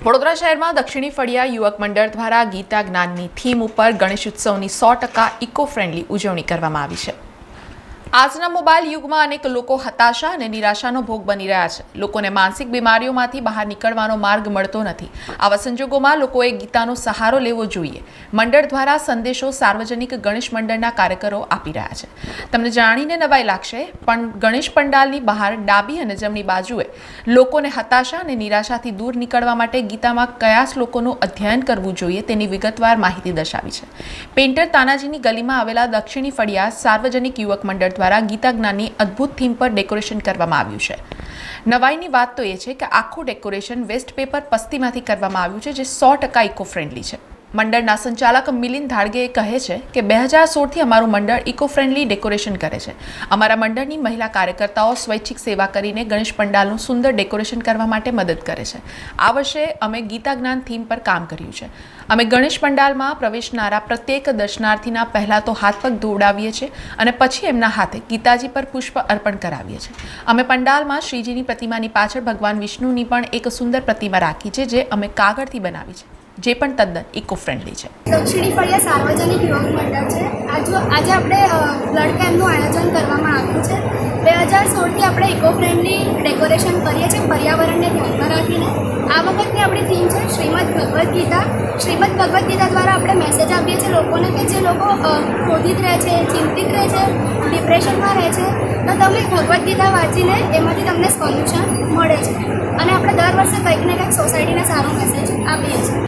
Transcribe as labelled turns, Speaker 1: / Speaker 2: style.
Speaker 1: વડોદરા શહેરમાં દક્ષિણી ફળિયા યુવક મંડળ દ્વારા ગીતા જ્ઞાનની થીમ ઉપર ગણેશ ઉત્સવની સો ટકા ઇકો ફ્રેન્ડલી ઉજવણી કરવામાં આવી છે. આજના મોબાઈલ યુગમાં અનેક લોકો હતાશા અને નિરાશાનો ભોગ બની રહ્યા છે. લોકોને માનસિક બીમારીઓમાંથી બહાર નીકળવાનો માર્ગ મળતો નથી. આવા સંજોગોમાં લોકોએ ગીતાનો સહારો લેવો જોઈએ. મંડળ દ્વારા સંદેશો સાર્વજનિક ગણેશ મંડળના કાર્યકરો આપી રહ્યા છે. તમને જાણીને નવાઈ લાગશે, પણ ગણેશ પંડાલની બહાર ડાબી અને જમણી બાજુએ લોકોને હતાશા અને નિરાશાથી દૂર નીકળવા માટે ગીતામાં કયા શ્લોકોનું અધ્યયન કરવું જોઈએ તેની વિગતવાર માહિતી દર્શાવી છે. પેઇન્ટર તાનાજીની ગલીમાં આવેલા દક્ષિણી ફળિયા સાર્વજનિક યુવક મંડળ દ્વારા ગીતા જ્ઞાનની અદ્ભુત થીમ પર ડેકોરેશન કરવામાં આવ્યું છે. નવાઈની વાત તો એ છે કે આખું ડેકોરેશન વેસ્ટ પેપર પસ્તીમાંથી કરવામાં આવ્યું છે, જે સો ટકા ઇકો ફ્રેન્ડલી છે. મંડળના સંચાલક મિલિંદ ધાડગેએ કહે છે કે બે હજાર સોળથી અમારું મંડળ ઇકો ફ્રેન્ડલી ડેકોરેશન કરે છે. અમારા મંડળની મહિલા કાર્યકર્તાઓ સ્વૈચ્છિક સેવા કરીને ગણેશ પંડાલનું સુંદર ડેકોરેશન કરવા માટે મદદ કરે છે. આ વર્ષે અમે ગીતા જ્ઞાન થીમ પર કામ કર્યું છે. અમે ગણેશ પંડાલમાં પ્રવેશનારા પ્રત્યેક દર્શનાર્થીના પહેલાં તો હાથ પગ ધોવડાવીએ છીએ અને પછી એમના હાથે ગીતાજી પર પુષ્પ અર્પણ કરાવીએ છીએ. અમે પંડાલમાં શ્રીજીની પ્રતિમાની પાછળ ભગવાન વિષ્ણુની પણ એક સુંદર પ્રતિમા રાખી છે, જે અમે કાગળથી બનાવી છે. જે પણ તદ્દન ઇકો ફ્રેન્ડલી છે.
Speaker 2: દક્ષિણી ફળિયા સાર્વજનિક યોગ મંડળ છે આજે આજે આપણે બ્લડ કેમ્પનું આયોજન કરવામાં આવ્યું છે. બે હજાર સોળથી આપણે ઇકો ફ્રેન્ડલી ડેકોરેશન કરીએ છીએ, પર્યાવરણને ધ્યાનમાં રાખીને. આ વખતની આપણી થીમ છે શ્રીમદ ભગવદ્ ગીતા. શ્રીમદ ભગવદ્ ગીતા દ્વારા આપણે મેસેજ આપીએ છીએ લોકોને કે જે લોકો ક્રોધિત રહે છે, ચિંતિત રહે છે ડિપ્રેશનમાં રહે છે, તો તમે ભગવદ્ ગીતા વાંચીને એમાંથી તમને સોલ્યુશન મળે છે. અને આપણે દર વર્ષે કંઈક ને કંઈક સોસાયટીને સારો મેસેજ આપીએ છીએ.